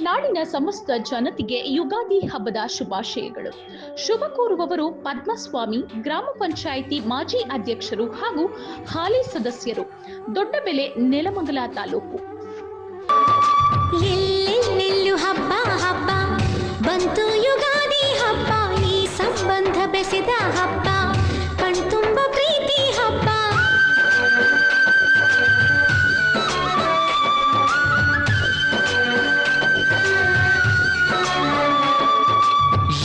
ನಾಡಿನ ಸಮಸ್ತ ಜನತೆಗೆ ಯುಗಾದಿ ಹಬ್ಬದ ಶುಭಾಶಯಗಳು. ಶುಭ ಕೋರುವವರು ಪದ್ಮಸ್ವಾಮಿ, ಗ್ರಾಮ ಪಂಚಾಯಿತಿ ಮಾಜಿ ಅಧ್ಯಕ್ಷರು ಹಾಗೂ ಹಾಲಿ ಸದಸ್ಯರು. ದೊಡ್ಡಬೆಲೆ ನೆಲಮಂಗಲ ತಾಲೂಕು. ಹಬ್ಬ ಹಬ್ಬ, ಬಂತು